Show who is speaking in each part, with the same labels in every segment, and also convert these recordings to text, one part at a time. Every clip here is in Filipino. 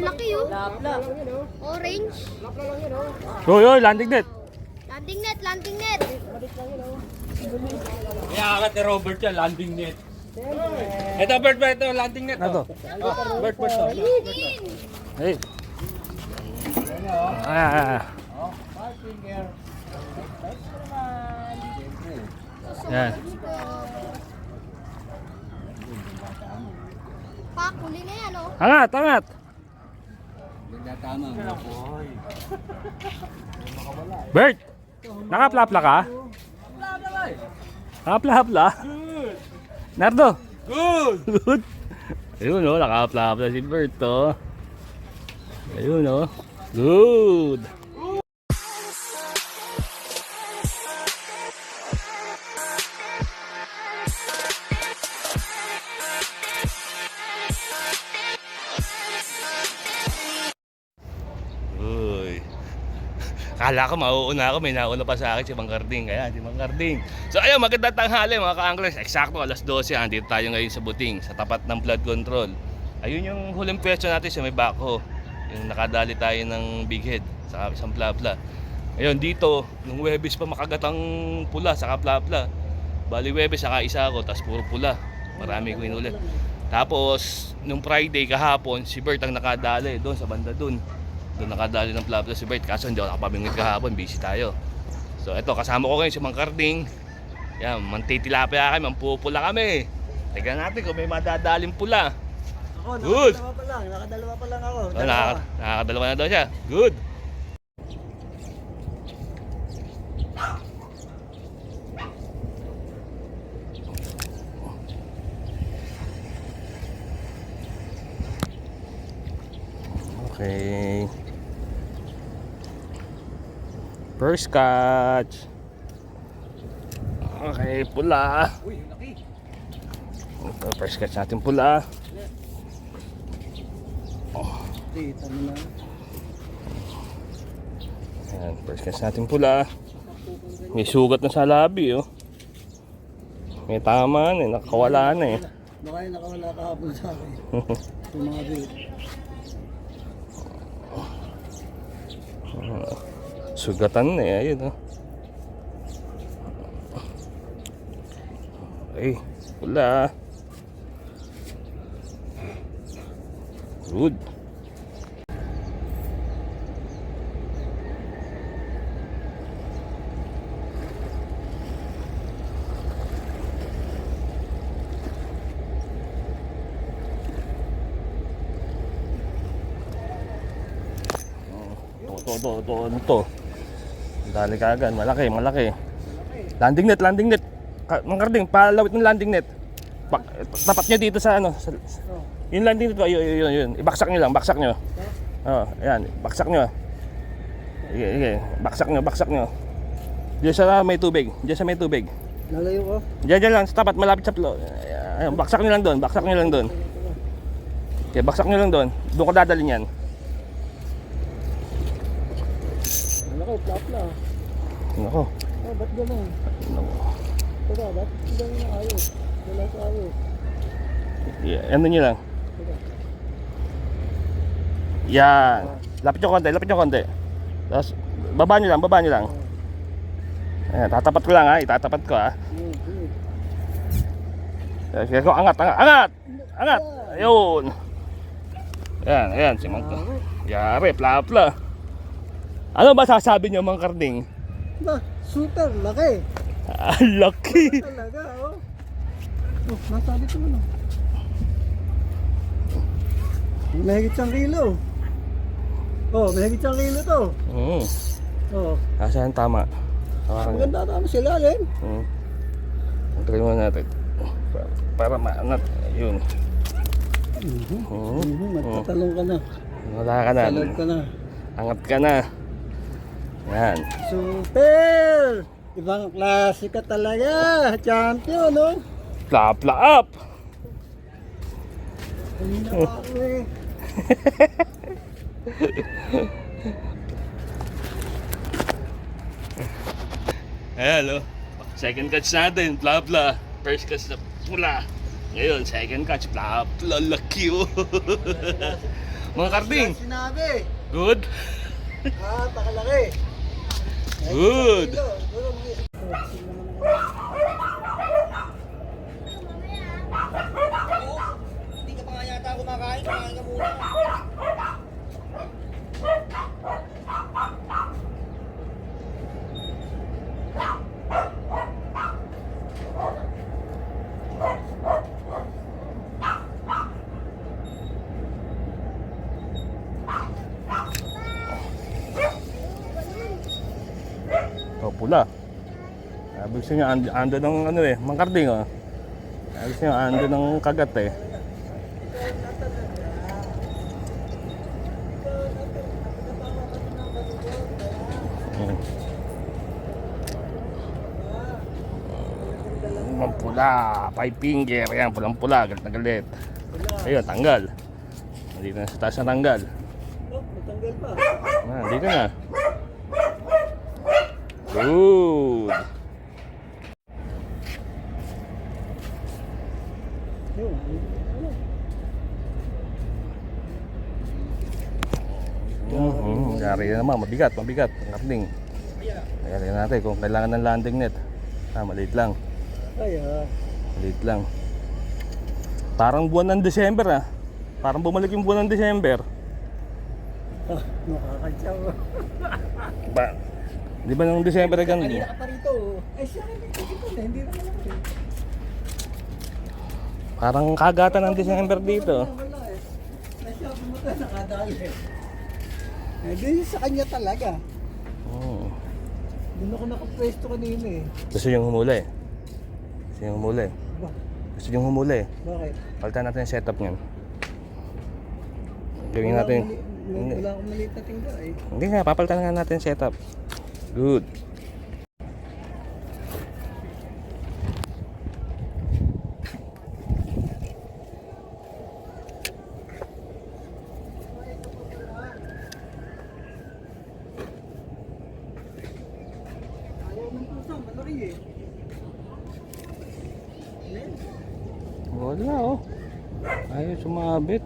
Speaker 1: Ang laki oh.
Speaker 2: Lapla.
Speaker 1: Orange.
Speaker 3: Uy, uy, landing net.
Speaker 1: Landing net, landing net.
Speaker 4: Kaya angat ni Robert yan, landing net. Ito, Bert, Bert, ito, landing net.
Speaker 3: Ano to?
Speaker 4: Oh, Bert, Bert, oh.
Speaker 3: Hey. Ah. Yan.
Speaker 1: Pak, huli na yan oh.
Speaker 3: Angat, angat. Bert! Nakaplapla ka? Nakaplapla? Nardo?
Speaker 4: Good!
Speaker 3: Good. Ayun o, nakaplapla si Bert o. Ayun o. Good. Kala ko mauuna ako, may nauna pa sa akin si Mang Carding. Kaya si Mang Carding. So ayun, magandang tanghali mga ka-anglers. Eksakto, alas 12. Andito tayo ngayon sa Buting, sa tapat ng flood control. Ayun yung huling pwesto natin sa may backhoe. Yung nakadali tayo ng big head sa isang plapla. Ayun, dito, nung Webes pa makagatang pula sa kaplapla. Bali Webes, saka isa ako, tapos puro pula. Marami ko inulit. Tapos, nung Friday kahapon, si Bert ang nakadali doon sa banda doon. Doon nakadali ng plapla si Bert. Kaso hindi ako nakapabingit kahapon, busy tayo. So, eto, kasama ko ngayon si Mang Carding. Yan, mantitilapia kami, mampupula kami. Tignan natin kung may madadaling pula.
Speaker 2: Ako,
Speaker 3: Good.
Speaker 2: nakadalawa pa lang. Nakadalawa pa lang ako.
Speaker 3: Oh,
Speaker 2: Dalawa.
Speaker 3: nakaka nakakadalawa na daw siya. Good. Okay. First catch. Okay, pula.
Speaker 4: Uy, laki.
Speaker 3: Ito, first catch natin pula.
Speaker 2: Dito mo na.
Speaker 3: Ayan, first catch natin pula. May sugat na sa labi, oh. May tama na, eh. nakakawala na eh.
Speaker 2: Baka yung nakawala kahapon sa akin. Yung mga bait.
Speaker 3: Sugatan na eh, ayun oh. Ay, pula. Good. To, to, to, to, ano to? Dali kagad, malaki, malaki. Landing net, landing net. Ka- Mang Karding, palawit ng landing net. Bak tapat nyo dito sa ano. Sa, yung landing net ba? Yun, yun, yun. Ibaksak nyo lang, baksak nyo. Oh, ayan, baksak nyo. Sige, sige. Baksak nyo, baksak nyo. Diyan sa may tubig. Diyan sa may tubig.
Speaker 2: Nalayo ko.
Speaker 3: Diyan, diyan lang, sa tapat, malapit sa plo. Ayan, baksak nyo lang doon, baksak nyo lang doon. Okay, baksak nyo lang doon. Doon ko dadalhin yan.
Speaker 2: Nalaki, plapla.
Speaker 3: Nako.
Speaker 2: Oh, ba't gano'n?
Speaker 3: Nako.
Speaker 2: Teka, ba't gano'n na ayos? Wala sa ayos.
Speaker 3: Yeah, ano nyo lang. Yan. Lapit nyo konti, lapit nyo konti. Tapos, baba nyo lang, baba nyo lang. Ayan, tatapat ko lang ha, itatapat ko ha.
Speaker 2: Hmm, hmm.
Speaker 3: Sige ko, angat, angat, angat! Angat! Ayun! Ayan, ayan, si Mang Yari, pla-pla. Ano ba sasabi niyo, Mang Karding?
Speaker 2: Ba, super, laki.
Speaker 3: Ah, lucky!
Speaker 2: Talaga, oh. Oh, nasabi ko ano. Mahigit siyang kilo. Oh, mahigit siyang kilo to.
Speaker 3: Hmm,
Speaker 2: Oh,
Speaker 3: nasaan tama? Hawakan niyo.
Speaker 2: maganda tama sila rin.
Speaker 3: Hmm. Try mo natin. Para, para maangat. Ayun.
Speaker 2: Mhm.
Speaker 3: Hmm.
Speaker 2: Mhm, magtatalong ka na.
Speaker 3: Wala ka na.
Speaker 2: Salad ka na.
Speaker 3: Angat ka na. Yan.
Speaker 2: Super! Ibang klase ka talaga. Champion, no?
Speaker 3: Pla-pla up!
Speaker 2: Na ako eh.
Speaker 3: Oh. Second catch natin, bla. First catch na pula. Ngayon, second catch, bla, laki oh. Mga karding.
Speaker 2: Sinabi.
Speaker 3: Good?
Speaker 2: Ah, pakalaki.
Speaker 3: Good. Gusto niya and, ando ng ano eh, mangkarding oh. Gusto niya ando ng kagat eh. Ang pula, five finger, yan, pulang pula, galit na galit. Ayun, tanggal. Dito na sa taas na tanggal.
Speaker 2: Oh, natanggal pa.
Speaker 3: Ah, dito na. Good. Mhm, yari na naman, mabigat, mabigat ang karning. Ayan natin kung kailangan ng landing net. Ah, maliit lang,
Speaker 2: Ay, ah.
Speaker 3: maliit lang. Parang buwan ng December ah. Parang bumalik yung buwan ng December.
Speaker 2: Ah, nakakantsaw.
Speaker 3: Ba? Di ba nung December ganun?
Speaker 2: Kanina ka pa rito. Ay, siya rin dito. Hindi naman ako eh.
Speaker 3: Parang kagatan ng December dito.
Speaker 2: Wala eh. Nasya pumunta, nakadali. Eh, di sa kanya talaga.
Speaker 3: Hmm.
Speaker 2: Doon ako nakapwesto kanina eh.
Speaker 3: Gusto yung humuli. Gusto yung humuli.
Speaker 2: Ba,
Speaker 3: Gusto yung humuli.
Speaker 2: bakit?
Speaker 3: Palitan natin yung setup niyan. Gawin
Speaker 2: Wala
Speaker 3: natin.
Speaker 2: mali- Wala akong maliit na tingga eh.
Speaker 3: Hindi nga, papalitan nga natin yung setup. Good.
Speaker 2: Ayaw ng pusa, malaki eh. Amen.
Speaker 3: Wala oh. Ayaw sumabit.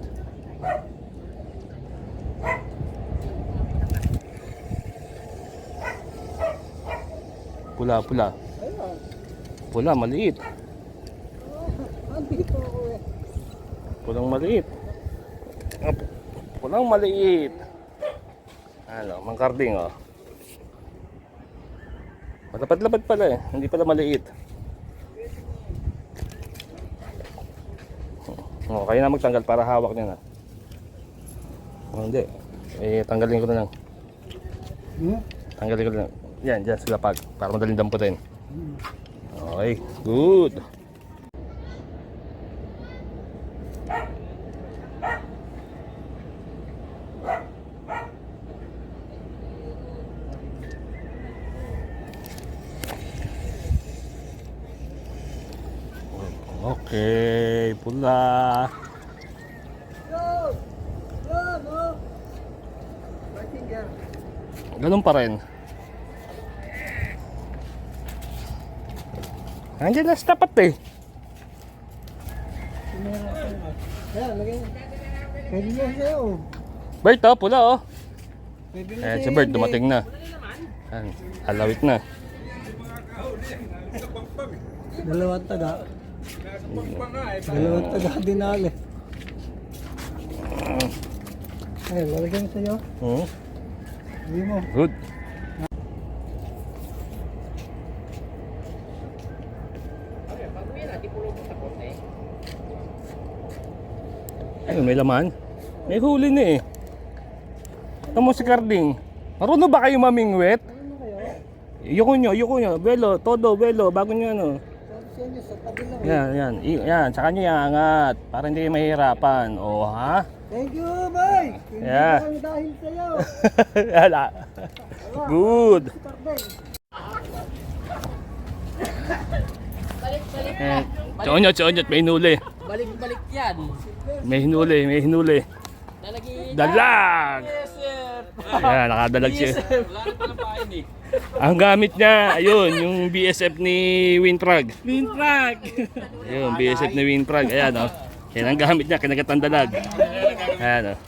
Speaker 3: Pula, pula. Maliit. Pulang maliit. Ah, pu- Pulang maliit. Ano, mangkarding oh. Malapad-lapad pala eh. Hindi pala maliit. Oh, kaya na magtanggal para hawak niya na. Oh, hindi. Eh, tanggalin ko na lang.
Speaker 2: Hmm?
Speaker 3: Tanggalin ko na lang. Yan, dyan sa lapag. Para madaling damputin. Okay, good. Okay, pula. Ganun pa rin. Andiyan na sa tapat eh.
Speaker 2: Ayan. Pwede na sa'yo.
Speaker 3: Bird to, pula oh.
Speaker 2: Pwede na
Speaker 3: Ayan, si Bird
Speaker 2: yan,
Speaker 3: dumating na. Ayan, alawit na.
Speaker 2: Dalawang taga. Dalawang taga dinali. Ayan, lalagay mo sa'yo.
Speaker 3: Hmm,
Speaker 2: Hindi mo.
Speaker 3: good. Ayun, may laman. May huli na eh. Tamo si Carding. Marunong ba kayo mamingwit? Yuko nyo, yuko nyo. Belo, todo, belo. Bago nyo ano. Yan, yan. I- yan, sa kanya iangat. Para hindi kayo mahirapan. O, ha?
Speaker 2: Thank you, Mike! Hindi
Speaker 3: Yeah.
Speaker 2: lang dahil sa'yo.
Speaker 3: Wala. Good.
Speaker 2: Carmen.
Speaker 3: Eh, Chonyot, chonyot, may hinuli.
Speaker 5: Balik-balik yan.
Speaker 3: May hinuli, may hinuli. Dalag!
Speaker 5: Yes, sir.
Speaker 3: Ayan, nakadalag siya. Ang gamit niya, ayun, yung BSF ni Winfrog.
Speaker 5: Winfrag.
Speaker 3: Ayun, BSF ni Winfrog. Ayan, oh. Yan ang gamit niya, kinagat ang dalag. Ayan, oh.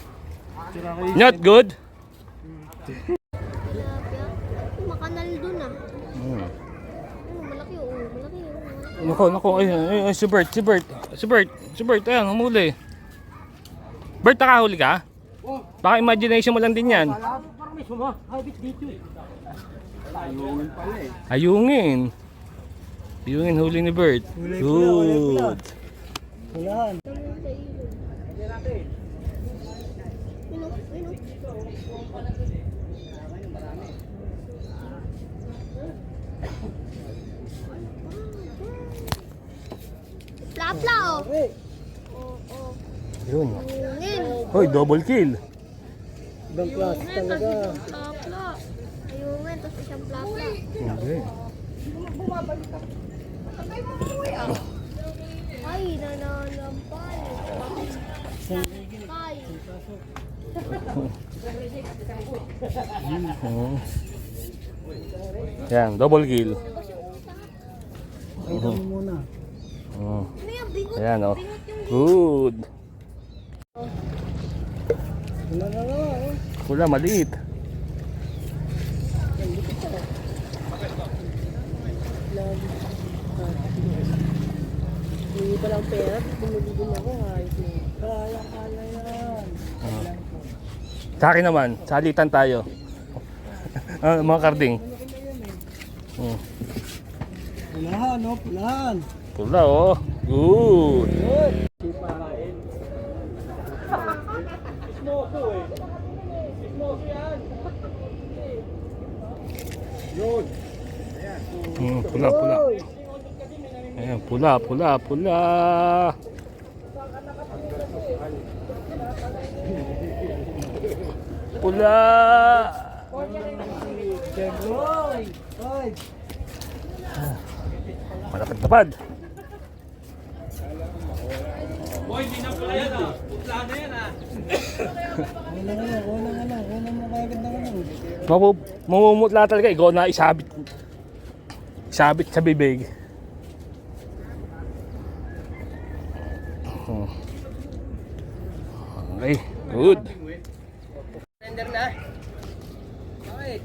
Speaker 3: Not good?
Speaker 1: Makanal dun ah.
Speaker 3: Hmm.
Speaker 1: Malaki oh. Malaki oh.
Speaker 3: Nako, nako, ay, ay, ay, si Bert, si Bert, si Bert, si Bert, ayan, humuli. Bert, nakahuli ka? Baka imagination mo lang din yan.
Speaker 5: Parang may sumahagit dito eh.
Speaker 2: Ayungin pala eh.
Speaker 3: Ayungin. Ayungin huli ni Bert.
Speaker 2: Huli.
Speaker 3: Good.
Speaker 1: Ano? Plapla oh.
Speaker 2: Hey,
Speaker 1: Oh, oh.
Speaker 3: Yun. Hoy, double kill.
Speaker 2: ibang klase talaga.
Speaker 1: Ayungin, tapos isang plapla.
Speaker 3: Hindi.
Speaker 1: Ay, nananampal. Ay.
Speaker 3: Oo. Yan, double kill.
Speaker 2: Mo muna.
Speaker 1: Bingot?
Speaker 3: Ayan, oh. Good.
Speaker 2: Wala na nga. oh.
Speaker 3: Wala, maliit.
Speaker 2: Hindi pa lang pera, bumili din ako. Ayos na. Kaya, kaya yan.
Speaker 3: Sa akin naman, salitan tayo. ah, mga karding. Hmm.
Speaker 2: Pulahan, no? Pulahan.
Speaker 3: Pula, oh. Good.
Speaker 2: Good.
Speaker 3: Hmm, pula, pula. Ayan, pula, pula, pula. Pula.
Speaker 2: Hoy! Hoy!
Speaker 3: Malapad-lapad.
Speaker 4: Boy, hindi na pala yan ah. Putla na yan ah.
Speaker 2: Wala nga lang, wala nga lang. Wala mo kagad na ano.
Speaker 3: Mapu mamumutla talaga. Ikaw na isabit. Isabit sa bibig. Okay, good.
Speaker 5: Tender na. Bakit?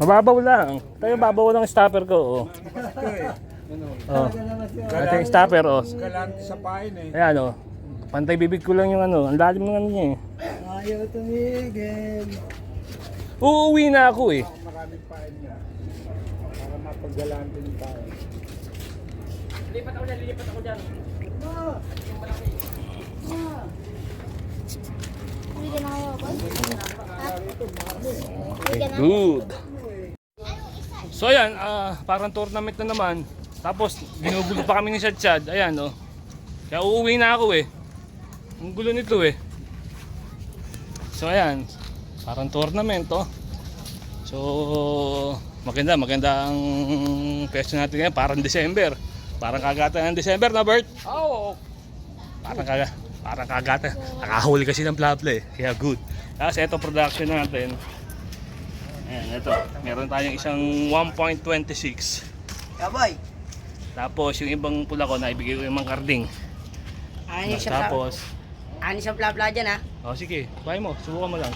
Speaker 3: Mababaw lang. Tayo babaw ng stopper ko. Oh. Oh. Ito yung stopper. Oh.
Speaker 6: Galante sa pain eh.
Speaker 3: Ayan oh. Pantay bibig ko lang yung ano. Ang lalim ng ano niya eh.
Speaker 2: Ayaw tumigil.
Speaker 3: Uuwi na ako eh.
Speaker 6: Maraming pain niya. Para mapaggalante yung pain.
Speaker 5: Lipat ako dyan, lilipat ako dyan.
Speaker 1: Bigyan na kayo, boy. Bigyan na.
Speaker 3: Good. So ayan, ah, parang tournament na naman. Tapos ginugulo pa kami ni Chad Chad. Ayan oh. Kaya uuwi na ako eh. Ang gulo nito eh. So ayan, parang tournament oh. So maganda, maganda ang pwesto natin ngayon. Parang December. Parang kagata ng December na Bert.
Speaker 5: Oo.
Speaker 3: Parang kaga, parang kagata. Nakahuli kasi ng plapla eh. Kaya good. Tapos ito production natin. Ayan, ito. Meron tayong isang 1.26.
Speaker 2: Kabay!
Speaker 3: Tapos yung ibang pula ko, naibigay ko yung mga karding.
Speaker 7: Ani siya
Speaker 3: Tapos,
Speaker 7: Ani siya plapla dyan ha.
Speaker 3: oh sige, buhay mo, subukan mo lang.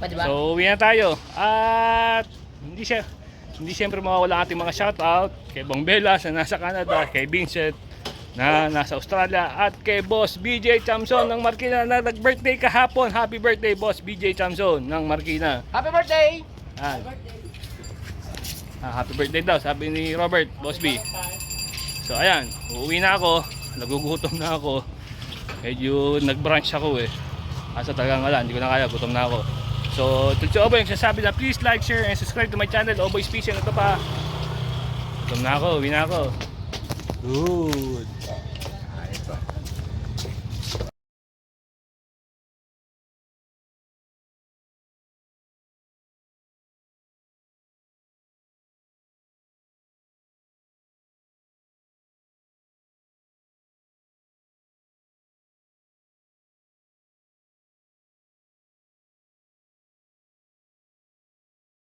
Speaker 7: Pwede ba?
Speaker 3: So, uwi na tayo. At hindi siya hindi siyempre mawawala ating mga shoutout kay Bong Belas na nasa Canada, kay Vincent na nasa Australia at kay Boss BJ Chamson ng Marikina na nag-birthday kahapon. Happy birthday Boss BJ Chamson ng Marikina.
Speaker 5: Happy birthday!
Speaker 3: Ah. Ah, happy birthday daw, sabi ni Robert, Boss B. So ayan, uuwi na ako. Nagugutom na ako. Medyo nag-brunch ako eh. Asa talagang wala, hindi ko na kaya, gutom na ako. So, Tulcho Oboy, nagsasabi na please like, share, and subscribe to my channel, Oboy Fishing. Ito pa. Gutom na ako, uwi na ako. Good. Ah.